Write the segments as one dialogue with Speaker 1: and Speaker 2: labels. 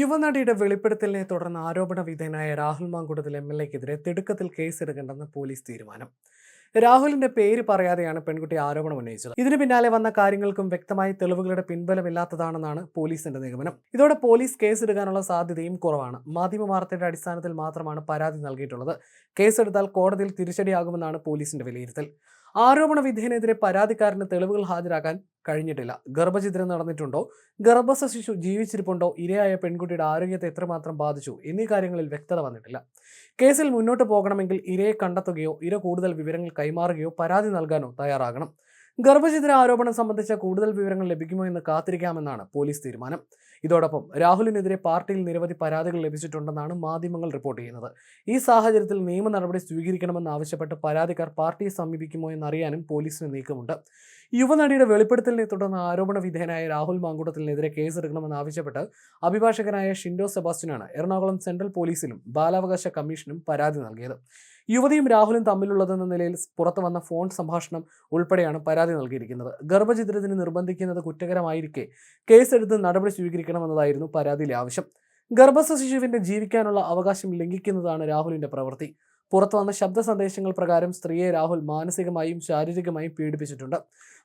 Speaker 1: യുവനടിയുടെ വെളിപ്പെടുത്തലിനെ തുടർന്ന് ആരോപണ വിധേയനായ രാഹുൽ മാങ്കുടത്തിൽ എം എൽ എക്കെതിരെ തിടുക്കത്തിൽ കേസെടുക്കേണ്ടെന്ന് പോലീസ് തീരുമാനം. രാഹുലിന്റെ പേര് പറയാതെയാണ് പെൺകുട്ടി ആരോപണം ഉന്നയിച്ചത്. ഇതിന് പിന്നാലെ വന്ന കാര്യങ്ങൾക്കും വ്യക്തമായ തെളിവുകളുടെ പിൻബലമില്ലാത്തതാണെന്നാണ് പോലീസിന്റെ നിഗമനം. ഇതോടെ പോലീസ് കേസെടുക്കാനുള്ള സാധ്യതയും കുറവാണ്. മാധ്യമ വാർത്തയുടെ അടിസ്ഥാനത്തിൽ മാത്രമാണ് പരാതി നൽകിയിട്ടുള്ളത്. കേസെടുത്താൽ കോടതിയിൽ തിരിച്ചടിയാകുമെന്നാണ് പോലീസിന്റെ വിലയിരുത്തൽ. ആരോപണ വിധേയനെതിരെ പരാതിക്കാരന് തെളിവുകൾ ഹാജരാക്കാൻ കഴിഞ്ഞിട്ടില്ല. ഗർഭചിത്രം നടന്നിട്ടുണ്ടോ? ഗർഭസ്ഥ ശിശു ജീവിച്ചിരിപ്പുണ്ടോ? ഇരയായ പെൺകുട്ടിയുടെ ആരോഗ്യത്തെ എത്രമാത്രം ബാധിച്ചു? എന്നീ കാര്യങ്ങളിൽ വ്യക്തത വന്നിട്ടില്ല. കേസിൽ മുന്നോട്ട് പോകണമെങ്കിൽ ഇരയെ കണ്ടെത്തുകയോ ഇര കൂടുതൽ വിവരങ്ങൾ കൈമാറുകയോ പരാതി നൽകാനോ തയ്യാറാകണം. ഗർഭചിത്ര ആരോപണം സംബന്ധിച്ച കൂടുതൽ വിവരങ്ങൾ ലഭിക്കുമോ എന്ന് കാത്തിരിക്കാമെന്നാണ് പോലീസ് തീരുമാനം. ഇതോടൊപ്പം രാഹുലിനെതിരെ പാർട്ടിയിൽ നിരവധി പരാതികൾ ലഭിച്ചിട്ടുണ്ടെന്നാണ് മാധ്യമങ്ങൾ റിപ്പോർട്ട് ചെയ്യുന്നത്. ഈ സാഹചര്യത്തിൽ നിയമ നടപടി സ്വീകരിക്കണമെന്ന് ആവശ്യപ്പെട്ട് പരാതിക്കാർ പാർട്ടിയെ സമീപിക്കുമോ എന്നറിയാനും പോലീസിന് നീക്കമുണ്ട്. യുവനടിയുടെ വെളിപ്പെടുത്തലിനെ തുടർന്ന് ആരോപണ വിധേയനായ രാഹുൽ മാങ്കുടത്തിനെതിരെ കേസെടുക്കണമെന്ന് ആവശ്യപ്പെട്ട് അഭിഭാഷകനായ ഷിൻഡോ സെബാസ്റ്റ്യനാണ് എറണാകുളം സെൻട്രൽ പോലീസിലും ബാലാവകാശ കമ്മീഷനും പരാതി നൽകിയത്. യുവതിയും രാഹുലും തമ്മിലുള്ളതെന്ന നിലയിൽ പുറത്തു വന്ന ഫോൺ സംഭാഷണം ഉൾപ്പെടെയാണ് പരാതി നൽകിയിരിക്കുന്നത്. ഗർഭചിത്രത്തിന് നിർബന്ധിക്കുന്നത് കുറ്റകരമായിരിക്കെ. കേസെടുത്ത് നടപടി സ്വീകരിക്കണമെന്നതായിരുന്നു പരാതിയിലെ ആവശ്യം. ഗർഭസ്ഥ ശിശുവിന്റെ ജീവിക്കാനുള്ള അവകാശം ലംഘിക്കുന്നതാണ് രാഹുലിന്റെ പ്രവൃത്തി. പുറത്തു വന്ന ശബ്ദ സന്ദേശങ്ങൾ പ്രകാരം സ്ത്രീയെ രാഹുൽ മാനസികമായും ശാരീരികമായും പീഡിപ്പിച്ചിട്ടുണ്ട്.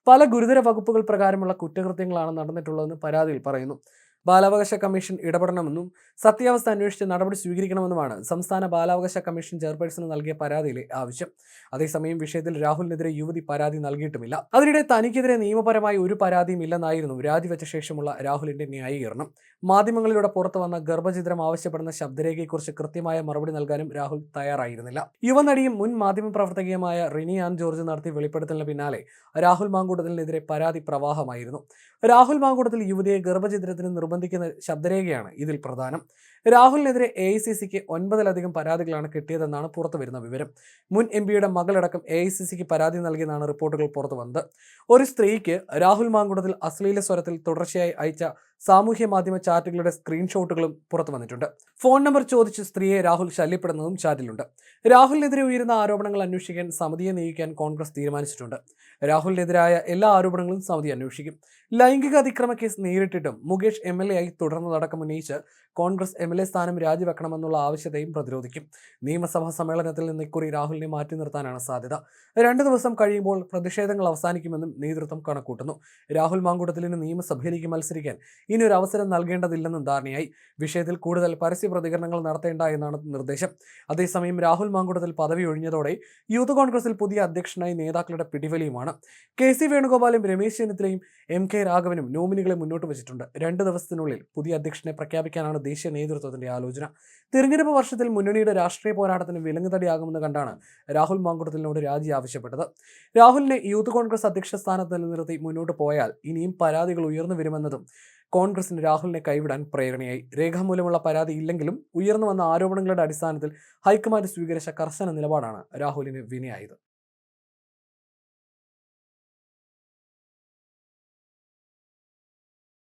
Speaker 1: പല ഗുരുതര വകുപ്പുകൾ പ്രകാരമുള്ള കുറ്റകൃത്യങ്ങളാണ് നടന്നിട്ടുള്ളതെന്ന് പരാതിയിൽ പറയുന്നു. ബാലാവകാശ കമ്മീഷൻ ഇടപെടണമെന്നും സത്യാവസ്ഥ അന്വേഷിച്ച് നടപടി സ്വീകരിക്കണമെന്നുമാണ് സംസ്ഥാന ബാലാവകാശ കമ്മീഷൻ ചെയർപേഴ്സണ് നൽകിയ പരാതിയിലെ ആവശ്യം. അതേസമയം വിഷയത്തിൽ രാഹുലിനെതിരെ യുവതി പരാതി നൽകിയിട്ടുമില്ല. അതിനിടെ തനിക്കെതിരെ നിയമപരമായി ഒരു പരാതിയും ഇല്ലെന്നായിരുന്നു രാജിവെച്ച ശേഷമുള്ള രാഹുലിന്റെ ന്യായീകരണം. മാധ്യമങ്ങളിലൂടെ പുറത്തു വന്ന ഗർഭചിത്രം ആവശ്യപ്പെടുന്ന ശബ്ദരേഖയെക്കുറിച്ച് കൃത്യമായ മറുപടി നൽകാനും രാഹുൽ തയ്യാറായിരുന്നില്ല. യുവനടിയും മുൻ മാധ്യമപ്രവർത്തകയുമായ റിനി ആൻ ജോർജ് നടത്തിയ വെളിപ്പെടുത്തലിന് പിന്നാലെ രാഹുൽ മാങ്കൂട്ടത്തിനെതിരെ പരാതി പ്രവാഹമായിരുന്നു. രാഹുൽ മാങ്കൂട്ടത്തിൽ യുവതിയെ ഗർഭചിത്രത്തിന് നിർബന്ധിക്കുന്ന ശബ്ദരേഖയാണ് ഇതിൽ പ്രധാനം. രാഹുലിനെതിരെ എ ഐ സി സിക്ക് ഒൻപതിലധികം പരാതികളാണ് കിട്ടിയതെന്നാണ് പുറത്തു വരുന്ന വിവരം. മുൻ എം പിയുടെ മകളടക്കം എ ഐ സി സിക്ക് പരാതി നൽകിയെന്നാണ് റിപ്പോർട്ടുകൾ പുറത്തു വന്നത്. ഒരു സ്ത്രീക്ക് രാഹുൽ മാങ്കുടത്തിൽ അശ്ലീല സ്വരത്തിൽ തുടർച്ചയായി അയച്ച സാമൂഹ്യ മാധ്യമ ചാറ്റുകളുടെ സ്ക്രീൻഷോട്ടുകളും പുറത്തു വന്നിട്ടുണ്ട്. ഫോൺ നമ്പർ ചോദിച്ച് സ്ത്രീയെ രാഹുൽ ശല്യപ്പെടുന്നതും ചാറ്റിലുണ്ട്. രാഹുലിനെതിരെ ഉയരുന്ന ആരോപണങ്ങൾ അന്വേഷിക്കാൻ സമിതിയെ നിയോഗിക്കാൻ കോൺഗ്രസ് തീരുമാനിച്ചിട്ടുണ്ട്. രാഹുലിനെതിരായ എല്ലാ ആരോപണങ്ങളും സമിതി അന്വേഷിക്കും. ലൈംഗിക അതിക്രമ കേസ് നേരിട്ടിട്ടും മുകേഷ് എം എൽ എ ആയി തുടർന്നതടക്കം ഉന്നയിച്ച് കോൺഗ്രസ് എം എൽ എ സ്ഥാനം രാജിവെക്കണമെന്നുള്ള ആവശ്യത്തെയും പ്രതിരോധിക്കും. നിയമസഭാ സമ്മേളനത്തിൽ നിന്ന് ഇക്കുറി രാഹുലിനെ മാറ്റി നിർത്താനാണ് സാധ്യത. രണ്ട് ദിവസം കഴിയുമ്പോൾ പ്രതിഷേധങ്ങൾ അവസാനിക്കുമെന്നും നേതൃത്വം കണക്കൂട്ടുന്നു രാഹുൽ മാങ്കൂട്ടത്തിലിന് നിയമസഭയിലേക്ക് മത്സരിക്കാൻ ഇനി ഒരു അവസരം നൽകേണ്ടതില്ലെന്നും ധാരണയായി. വിഷയത്തിൽ കൂടുതൽ പരസ്യ പ്രതികരണങ്ങൾ നടത്തേണ്ട എന്നാണ് നിർദ്ദേശം. അതേസമയം രാഹുൽ മാങ്കുടത്തിൽ പദവി ഒഴിഞ്ഞതോടെ യൂത്ത് കോൺഗ്രസിൽ പുതിയ അധ്യക്ഷനായി നേതാക്കളുടെ പിടിവലിയുമാണ്. കെ സി വേണുഗോപാലും രമേശ് ചെന്നിത്തലയും എം കെ രാഘവനും നോമിനികളെ മുന്നോട്ട് വെച്ചിട്ടുണ്ട്. രണ്ട് ദിവസത്തിനുള്ളിൽ പുതിയ അധ്യക്ഷനെ പ്രഖ്യാപിക്കാനാണ് ദേശീയ നേതൃത്വത്തിന്റെ ആലോചന. തിരഞ്ഞെടുപ്പ് വർഷത്തിൽ മുന്നണിയുടെ രാഷ്ട്രീയ പോരാട്ടത്തിന് വിലങ്ങുതടിയാകുമെന്ന് കണ്ടാണ് രാഹുൽ മാങ്കുടത്തിനോട് രാജി ആവശ്യപ്പെട്ടത്. രാഹുലിനെ യൂത്ത് കോൺഗ്രസ് അധ്യക്ഷ സ്ഥാനത്ത് നിലനിർത്തി മുന്നോട്ട് പോയാൽ ഇനിയും പരാതികൾ ഉയർന്നു വരുമെന്നതും കോൺഗ്രസിന് രാഹുലിനെ കൈവിടാൻ പ്രേരണയായി. രേഖാമൂലമുള്ള പരാതി ഇല്ലെങ്കിലും ഉയർന്നു വന്ന ആരോപണങ്ങളുടെ അടിസ്ഥാനത്തിൽ ഹൈക്കമാൻഡ് സ്വീകരിച്ച കർശന നിലപാടാണ് രാഹുലിന് വിനയായത്.